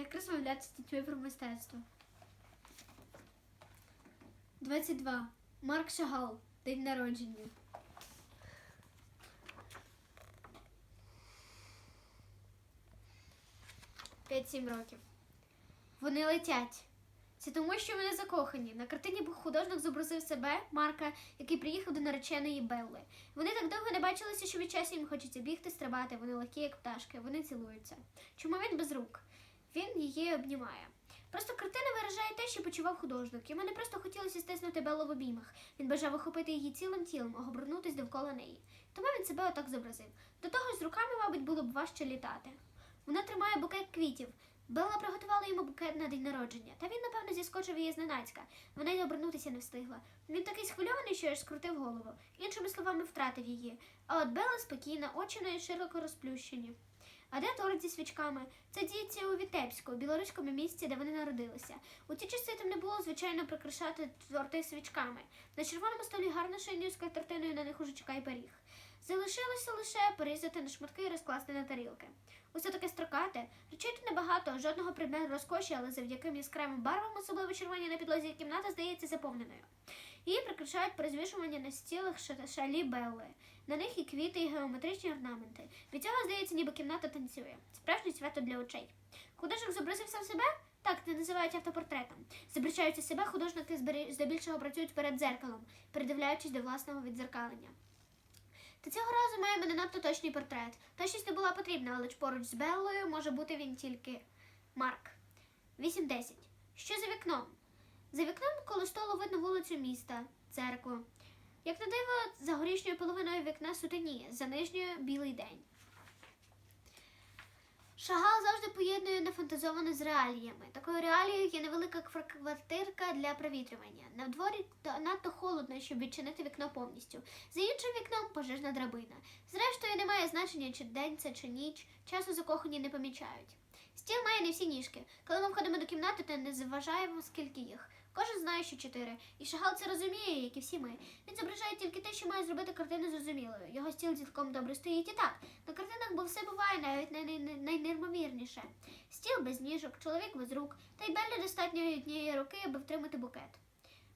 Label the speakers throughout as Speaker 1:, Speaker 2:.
Speaker 1: Як розмовляти з дітьми про мистецтво? 22. Марк Шагал. День народження. П'ять-сім років. Вони летять. Це тому, що вони закохані. На картині художник зобразив себе, Марка, який приїхав до нареченої Белли. Вони так довго не бачилися, що від часу їм хочеться бігти, стрибати. Вони легкі, як пташки, вони цілуються. Чому він без рук? Він її обнімає. Просто картина виражає те, що почував художник. Йому не просто хотілося стиснути Беллу в обіймах. Він бажав охопити її цілим тілом, огорнутись довкола неї. Тому він себе отак зобразив. До того ж, з руками, мабуть, було б важче літати. Вона тримає букет квітів. Белла приготувала йому букет на день народження, та він, напевно, зіскочив її зненацька. Вона й обернутися не встигла. Він такий схвильований, що аж скрутив голову. Іншими словами, втратив її. А от Белла спокійна, очі неї широко розплющені. А де торт зі свічками? Це діється у Вітебську, у білоруському місті, де вони народилися. У ті часи там не було, звичайно, прикрашати торти свічками. На червоному столі гарно шийною скатертиною на них уже чекає пиріг. Залишилося лише порізати на шматки і розкласти на тарілки. Усе таке строкате, речей тут небагато, жодного предмету розкоші, але завдяки яскравим барвам, особливо червоні на підлозі, кімната здається заповненою. Її прикрашають при звішуванні на стілах шалі Белли. На них і квіти, і геометричні орнаменти. Від цього здається, ніби кімната танцює. Справжнє свято для очей. Художник зобразив сам себе? Так, це називають автопортретом. Зображаючи себе, художники здебільшого працюють перед дзеркалом, придивляючись до власного віддзеркалення. Та цього разу маємо не надто точний портрет. Точність не була потрібна, але ж поруч з Беллою може бути він тільки Марк. 8.10. Що за вікном? За вікном коло столу видно вулицю міста, церкву. Як на диво, за горішньою половиною вікна сутеніє, за нижньою білий день. Шагал завжди поєднує нефантазоване з реаліями. Такою реалією є невелика квартирка для провітрювання. На дворі надто холодно, щоб відчинити вікно повністю. За іншим вікном пожежна драбина. Зрештою, немає значення, чи день це, чи ніч. Часу закохані не помічають. Стіл має не всі ніжки. Коли ми входимо до кімнати, то не зважаємо, скільки їх. Кожен знає, що чотири. І Шагал це розуміє, як і всі ми. Він зображає тільки те, що має зробити картину зрозумілою. Його стіл цілком добре стоїть і так. На картинах бо все буває навіть най- най- най- найнеймовірніше. Стіл без ніжок, чоловік без рук, та й Беллі достатньо однієї руки, аби втримати букет.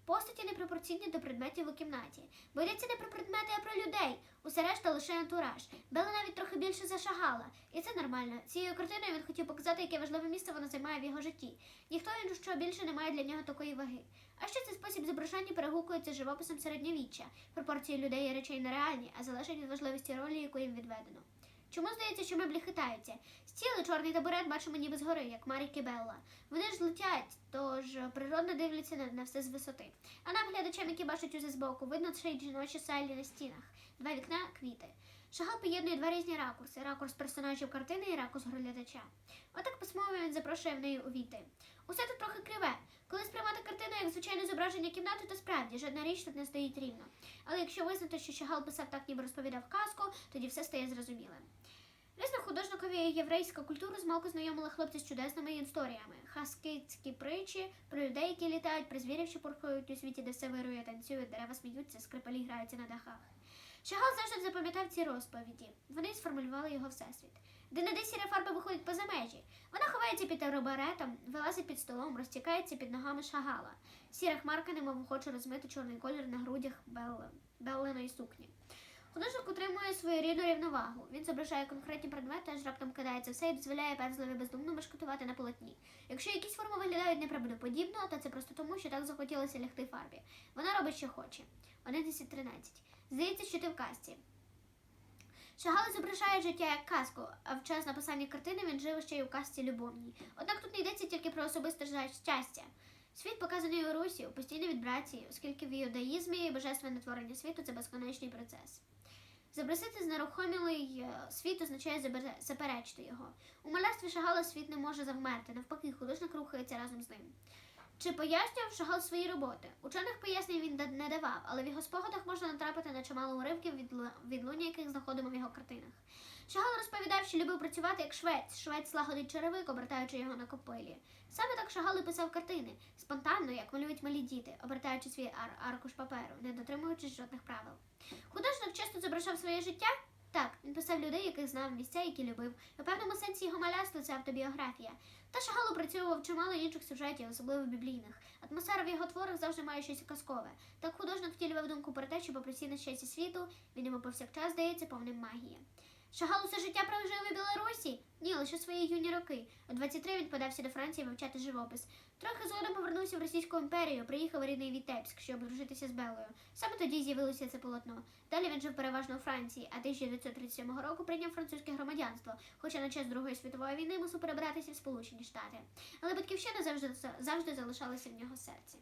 Speaker 1: Постаті непропорційні до предметів у кімнаті. Бо йдеться не про предмети, а про людей. Усе решта лише антураж. Белла навіть трохи більше зашагала. І це нормально. Цією картиною він хотів показати, яке важливе місце вона займає в його житті. Ніхто іншого більше не має для нього такої ваги. А ще цей спосіб зображення перегукується з живописом середньовіччя. Пропорції людей і речей нереальні, а залежать від важливості ролі, яку їм відведено. Чому здається, що меблі хитаються? Стіл і чорний табурет бачимо ніби згори, як Марік і Белла. Вони ж летять, тож природно дивляться на, на все з висоти. А нам, глядачам, які бачать усе збоку, видно й жіночі сайлі на стінах, два вікна, квіти. Шагал поєднує два різні ракурси: ракурс персонажів картини і ракурс глядача. Отак письмово він запрошує в неї увійти. Усе тут трохи криве. Коли сприймати картину як звичайне зображення кімнати, то справді жодна річ тут не стоїть рівно. Але якщо визнати, що Шагал писав так, ніби розповідав казку, тоді все стає зрозумілим. Звісно, художникові єврейська культура змалку знайомила хлопця з чудесними історіями. Хаскитські притчі про людей, які літають, про звірів, що порхають у світі, де все вирує, танцюють, дерева сміються, скрипалі граються на дахах. Шагал завжди запам'ятав ці розповіді. Вони сформулювали його всесвіт. Де не де сіра фарба виходить поза межі. Вона ховається під аеробаретом, вилазить під столом, розтікається під ногами шагала. Сіра хмарка немов хоче розмити чорний колір на грудях Белли, Беллиної сукні. Художник утримує свою рідну рівновагу. Він зображає конкретні предмети, аж раптом кидається все і дозволяє пензлеві бездумно мешкатувати на полотні. Якщо якісь форми виглядають неправдоподібно, то це просто тому, що так захотілося лягти фарбі. Вона робить, що хоче. 11.13. Здається, що ти в казці. Шагал зображає життя як казку, а в час написання картини він жив ще й у казці любовній. Однак тут не йдеться тільки про особисте щастя. Світ показаний у Русі у постійній вібрації, оскільки в іудаїзмі божественне творення світу це безконечний процес. Забросити знерухомілий е, світ означає заперечити його. У малярстві Шагала світ не може завмерти, навпаки, художник рухається разом з ним. Чи пояснював Шагал свої роботи? Учених пояснень він не давав, але в його спогадах можна натрапити на чимало уривків, від відлуння яких знаходимо в його картинах. Шагал розповідав, що любив працювати як швець. Швець лагодить черевик, обертаючи його на копилі. Саме так Шагал і писав картини, спонтанно, як малюють малі діти, обертаючи свій ар- аркуш паперу, не дотримуючись жодних правил. Художник часто зображав своє життя Так, він писав людей, яких знав, місця, які любив. У певному сенсі його малярство це автобіографія. Та Шагал опрацьовував чимало інших сюжетів, особливо біблійних. Атмосфера в його творах завжди має щось казкове. Так художник втілював думку про те, що попри всі нещастя світу, він йому повсякчас здається повним магії. Шагал усе життя прожив у Білорусі? Ні, лише свої юні роки. У 23 він подався до Франції вивчати живопис. Трохи згодом повернувся в Російську імперію, приїхав у рідний Вітебськ, щоб одружитися з Белою. Саме тоді з'явилося це полотно. Далі він жив переважно у Франції, а 1937 року прийняв французьке громадянство, хоча на час Другої світової війни мусив перебратися в Сполучені Штати. Але батьківщина завжди завжди залишалася в нього серці.